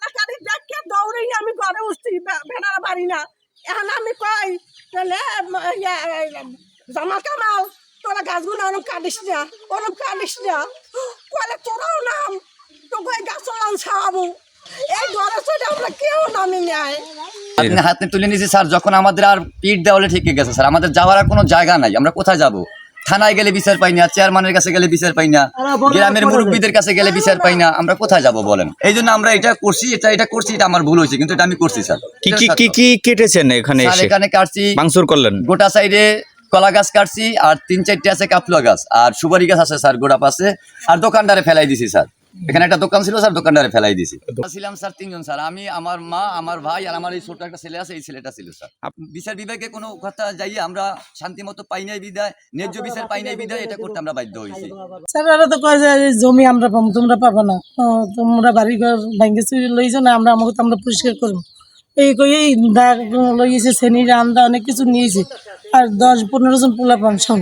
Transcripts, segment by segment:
কাটাকাটি দেখে দৌড়েই আমি ঘরে উঠছি ভেড়ার বাড়ি না। এখন আমি কই, তাহলে জামাল কামাল, তোরা গাছগুলো ওরম কাটিস না, ওরম কাটিস না। কলে তোরাও নাম, তোকে গাছ ছাড়াবো। এই ঘরে চলে আমরা কেউ নামি নেয় আপনি হাতে তুলে নিয়েছি, স্যার, যখন আমাদের আর পিঠ দেওয়ালে ঠিক গেছে, স্যার, আমাদের যাওয়ার আর কোনো জায়গা নাই, আমরা কোথায় যাব? থানায় গেলে বিচার পাই না চেয়ারম্যানের কাছে গেলে বিচার পাই না গ্রামের মুরব্বীদের কাছে গেলে বিচার পাই না আমরা কোথায় যাব বলেন? এই জন্য আমরা এটা করছি এটা এটা করছি এটা আমার ভুল হয়েছে কিন্তু এটা আমি করছি স্যার। কি কি কি কি কেটেছেন এখানে এসে? এখানে কাটছি মাংসুর করলেন। গোটা সাইডে কলা গাছ কাটছি আর তিন চারটে আছে কাপলা গাছ আর সুপারি গাছ আছে স্যার গোড়া পাশে আর দোকানদারে ফেলাই দিছি স্যার। এখানে একটা দোকান ছিল স্যার দোকানদারে ফেলাই দিছি ছিলাম স্যার তিনজন স্যার। আমি আমার মা আমার ভাই আর আমার এই ছোট একটা ছেলে আছে এই ছেলেটা ছিল স্যার। বিচার বিভাগে কোনো কথা যাইয়ে আমরা শান্তি মতো পাই নাই বিদায় ন্যায্য বিচার পাই নাই বিদায় এটা করতে আমরা বাধ্য হয়েছি। স্যার ওরা তো কয় যে জমি আমরা পাবো তোমরা পাবো না। তোমরা বাড়ি ঘর ভাঙ্গে চুরি লইছো না আমরা আমাকে তো আমরা পরিষ্কার করব। এই কই এই দাগ লইয়েছে শ্রেণির আন্দা অনেক কিছু নিয়েছে। আর দশ পনেরো জন পোলা পান সব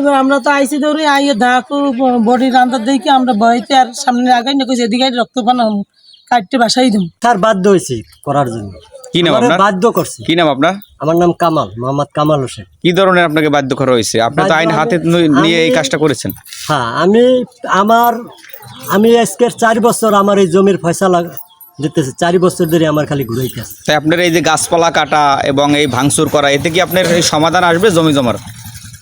কিন্তু আমরা তো আইসি দৌড়ে আইয়ে দাগ বডি রান্দা দেখে আমরা ভয়তে আর সামনে আগাই না কইছে এদিকে রক্ত পানা কাটতে বাসাই দিম। তার বাধ্য হয়েছি করার জন্য। কি নাম আপনার? বাধ্য করছি। কি নাম আপনার? আমার নাম কামাল মোহাম্মদ কামাল হোসেন। কি ধরনের আপনাকে বাধ্য করা হয়েছে? আপনি তো আইন হাতে নিয়ে এই কাজটা করেছেন। হ্যাঁ আমি আমার আমি আজকের চার বছর আমার এই জমির ফয়সালা দিতেছে চারি বছর ধরে আমার খালি ঘুরাইতেছে তাই আপনার এই যে গাছপালা কাটা এবং এই ভাঙচুর করা এতে কি আপনার এই সমাধান আসবে জমি জমার?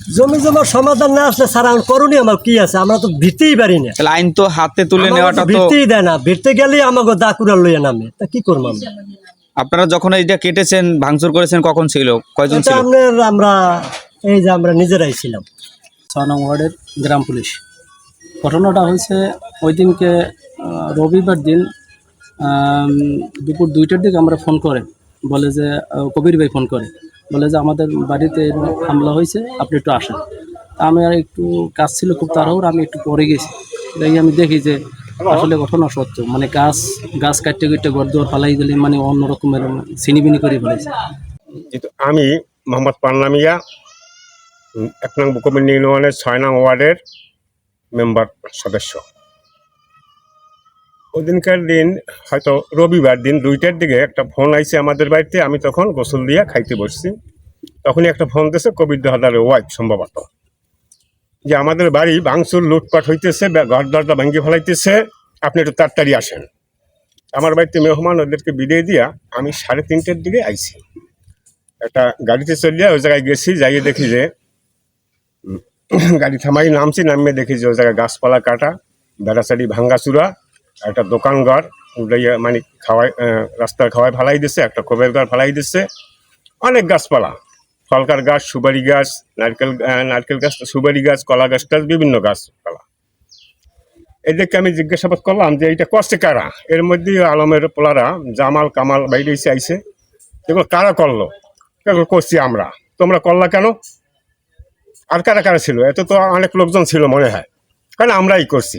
জমি জমার সমাধান না আসলে স্যার আমার করণীয় আমার কি আছে? আমরা তো ভিড়তেই পারি না। আইন তো হাতে তুলে নেওয়াটা তো ভিড়তেই দেয় না। ভিড়তে গেলেই আমাকে দাকুরা লইয়া নামে। তা কি করব আমরা? আপনারা যখন এইটা কেটেছেন ভাঙচুর করেছেন কখন ছিল? কয়জন ছিল? আপনার আমরা এই যে আমরা নিজেরাই ছিলাম। ছ নং ওয়ার্ডের গ্রাম পুলিশ। ঘটনাটা হয়েছে ওই দিনকে আহ, রবিবার দিন দুপুর দুইটার দিকে আমরা ফোন করে। বলে যে কবির ভাই ফোন করে। বলে যে আমাদের বাড়িতে হামলা হয়েছে আপনি একটু আসেন। আমি আর একটু কাজ ছিল খুব তাড়াহুড়ো আমি একটু পরে গেছি। দেখি আমি দেখি যে আসলে ঘটনা সত্য মানে গাছ গাছ কাটতে কাটতে ঘর দুয়ার ফালাই দিলে মানে অন্য রকমের সিনিবিনি করে ফেলেছে। যেহেতু আমি মোহাম্মদ পান্নামিয়া এক নং বুকমিনী ইউনিয়নের ছয় নং ওয়ার্ডের মেম্বার সদস্য। ওদিনকার দিন, হয়তো রবিবার দিন দুইটার দিকে একটা ফোন আইছে আমাদের বাড়িতে, আমি তখন গোসল দিয়া খাইতে বসছি। তখনই একটা ফোন দিয়েছে কবির দহাদারের ওয়াইফ সম্ভবত। যে আমাদের বাড়ি ভাঙচুর লুটপাট হইতেছে ঘর দরজা ভাঙ্গি ফেলাইতেছে, আপনি একটু তাড়াতাড়ি আসেন। আমার বাড়িতে মেহমান, ওদেরকে বিদায় দিয়া আমি সাড়ে তিনটের দিকে আইছি। একটা গাড়িতে চলিয়া ওই জায়গায় গেছি, যাইয়ে দেখি যে গাড়ি থামাই নামছি, নামিয়ে দেখি যে ওই জায়গায় গাছপালা কাটা বেড়াচারি ভাঙ্গাচুরা একটা দোকান ঘর উড়াইয়া মানে খাওয়াই রাস্তার খাওয়াই ফালাই দিচ্ছে একটা খোবের ঘর ফালাই দিচ্ছে অনেক গাছপালা, ফলকার গাছ, সুপারি গাছ, নারকেল নারকেল গাছ, সুপারি গাছ, কলা গাছ টাছ, বিভিন্ন গাছপালা। এদেরকে আমি জিজ্ঞাসাবাদ করলাম যে এইটা কষ্টে কারা? এর মধ্যে আলমের পোলারা জামাল, কামাল বাইরে এসে আইছে। এগুলো কারা করল? এগুলো করছি আমরা। তোমরা করলা কেন? আর কারা কারা ছিল? এত তো অনেক লোকজন ছিল মনে হয়। কারণ আমরাই করছি?